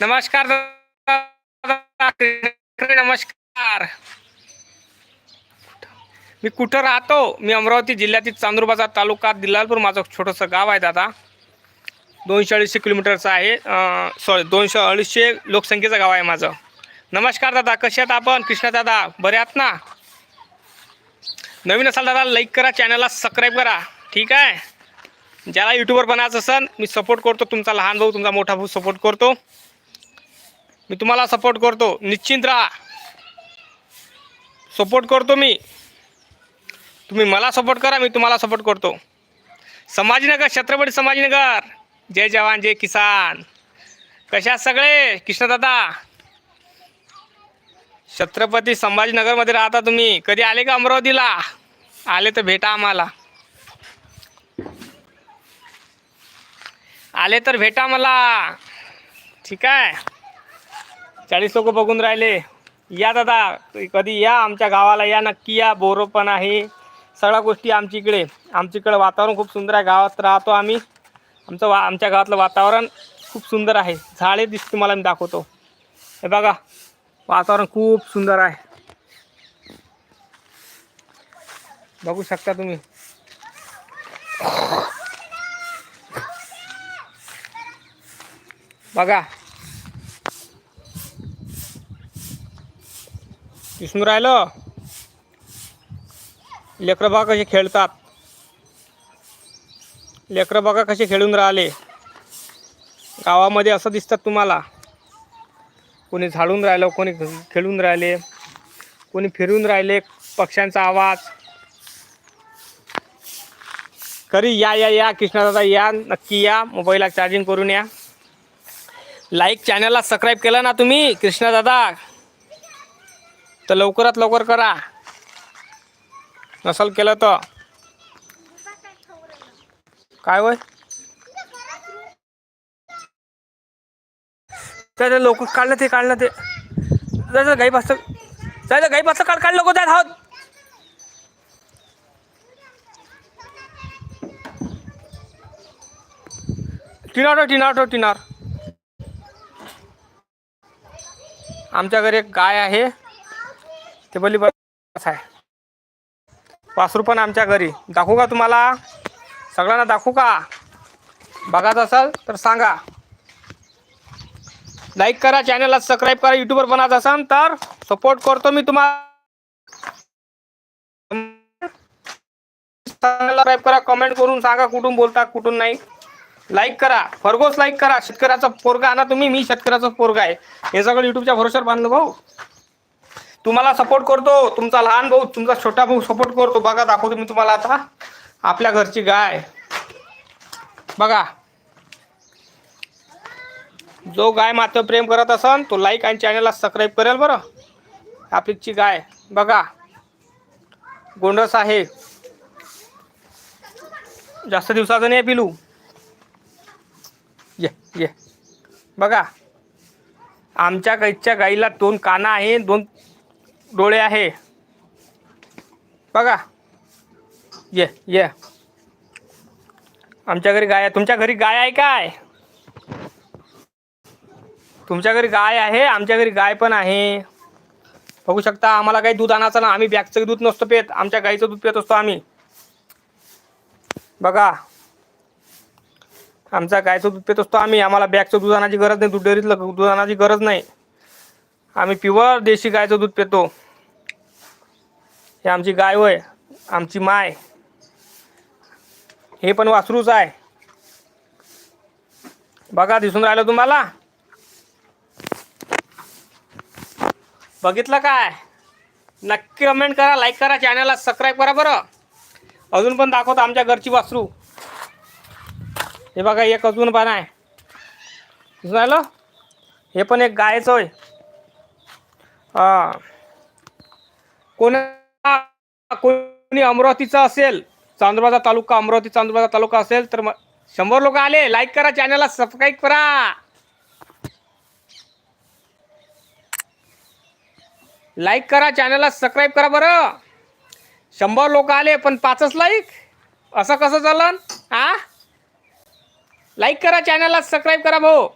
नमस्कार नमस्कार. मी कुठं राहतो? मी अमरावती जिल्ह्यातील चांदूरबाजार तालुका दिलालपूर. माझं छोटंसं गाव आहे दादा. दोनशे अडीचशे किलोमीटरचं आहे. सॉरी दोनशे अडीचशे लोकसंख्येचं गाव आहे माझं. नमस्कार दादा कसे आहात आपण? कृष्णा दादा बरे आहात ना? नवीन असाल दादा लाईक करा चॅनलला सबस्क्राईब करा. ठीक आहे? ज्याला यूट्यूबर बनायचं असेल मी सपोर्ट करतो. तुमचा लहान भाऊ तुमचा मोठा भाऊ सपोर्ट करतो. मी तुम्हाला सपोर्ट करतो. निश्चिंत राहा. सपोर्ट करतो मी. तुम्ही मला सपोर्ट करा मी तुम्हाला सपोर्ट करतो. संभाजीनगर छत्रपती संभाजीनगर. जय जवान जय किसान. कशा सगळे? कृष्णदादा छत्रपती संभाजीनगरमध्ये राहता तुम्ही. कधी आले का अमरावतीला? आले तर भेटा आम्हाला. आले तर भेटा मला ठीक आहे? चाळीस लोक बघून राहिले. या दादा कधी या आमच्या गावाला या नक्की या बोरं पण आहे. सगळ्या गोष्टी आमच्या इकडे. आमच्या इकडे वातावरण खूप सुंदर आहे. गावात राहतो आम्ही. आमचं वा आमच्या गावातलं वातावरण खूप सुंदर आहे. झाडे दिसते मला मी दाखवतो. हे बघा वातावरण खूप सुंदर आहे. बघू शकता तुम्ही. बघा दिसून राहिलं. लेकरं कसे खेळतात? लेकरं बघा कसे खेळून राहिले? गावामध्ये असं दिसतात तुम्हाला. कोणी झाडून राहिलं कोणी खेळून राहिले कोणी फिरून राहिले पक्ष्यांचा आवाज. खरी या या या कृष्णादादा या नक्की या मोबाईलला चार्जिंग करून या. लाईक चॅनलला सबस्क्राईब केलं ना तुम्ही कृष्णादादा तर लवकरात लवकर करा. नसल केलं तर. काय वय? त्या लोक काढलं ते काढलं ते. जायचं गाई पास्त जायचं गाई पास्त काढ काढ लोक जात आहोत टिनार हो, टिनार हो, टिनार. आमच्या घरी एक गाय आहे. ते बोली बस आहे. वासरू पण आमच्या घरी. दाखवू का तुम्हाला? सगळ्यांना दाखवू का? बघायचं असाल तर सांगा. लाईक करा चॅनलला सबस्क्राईब करा युट्यूबवर बनत असाल तर सपोर्ट करतो मी तुम्हाला सबस्क्राईब करा कमेंट करून सांगा कुठून बोलता कुठून नाही. लाईक करा. फरगोस लाईक करा. शेतकऱ्याचा पोरगा आणा तुम्ही मी शेतकऱ्याचा पोरगा आहे. हे सगळं युट्यूबच्या भरोश्यावर बांधलं भाऊ. तुम्हाला सपोर्ट करतो. तुमचा लहान भाऊ तुमचा छोटा भाऊ सपोर्ट करतो. बघा दाखवतो मी तुम्हाला आता. आपल्या घरची गाय. बघा. जो गाय मात्र प्रेम करत असन तो लाईक आणि चॅनलला सबस्क्राईब करेल बरं. आपलीची गाय. बघा. गोंडस आहे. जास्त दिवसाचं नाही पिलू. ये ये. बघा. आमच्या गाईच्या गाईला दोन काना आहे दोन डोळे आहे. बघा. ये ये. आमच्या घरी गाय आहे तुमच्या घरी गाय आहे काय? तुमच्या घरी गाय आहे आमच्या घरी गाय पण आहे. बघू शकता आम्हाला काही दूध आणायचं ना आम्ही बॅगचं दूध नसतो पेत. आमच्या गाईचं दूध पेत असतो आम्ही. बघा. आमच्या गायचं दूध पेत असतो आम्ही. आम्हाला बॅगचं दूध आणायची गरज नाही. दूध डेअरीतलं दूध आणायची गरज नाही. आम्ही प्युअर देशी गायचं दूध पितो. हे आमची गाय होय आमची माय. हे पण वासरूच आहे. बघा दिसून राहिलं तुम्हाला? बघितलं काय? नक्की कमेंट करा लाईक करा चॅनलला सबस्क्राईब करा बरं. अजून पण दाखवतो आमच्या घरची वासरू. हे बघा एक अजून पण आहे. दिसून राहिलं? हे पण एक गायचं होय हा. कोणा कोणी अमरावतीचा असेल चांदुराचा तालुका अमरावती चांदुराचा तालुका असेल तर मग शंभर लोक आले लाईक करा चॅनलला सबस्क्राईब करा. लाईक करा चॅनलला सबस्क्राईब करा बरं. शंभर लोक आले पण पाचच लाईक असं कसं चालन हा? लाईक करा चॅनलला सबस्क्राईब करा भाऊ.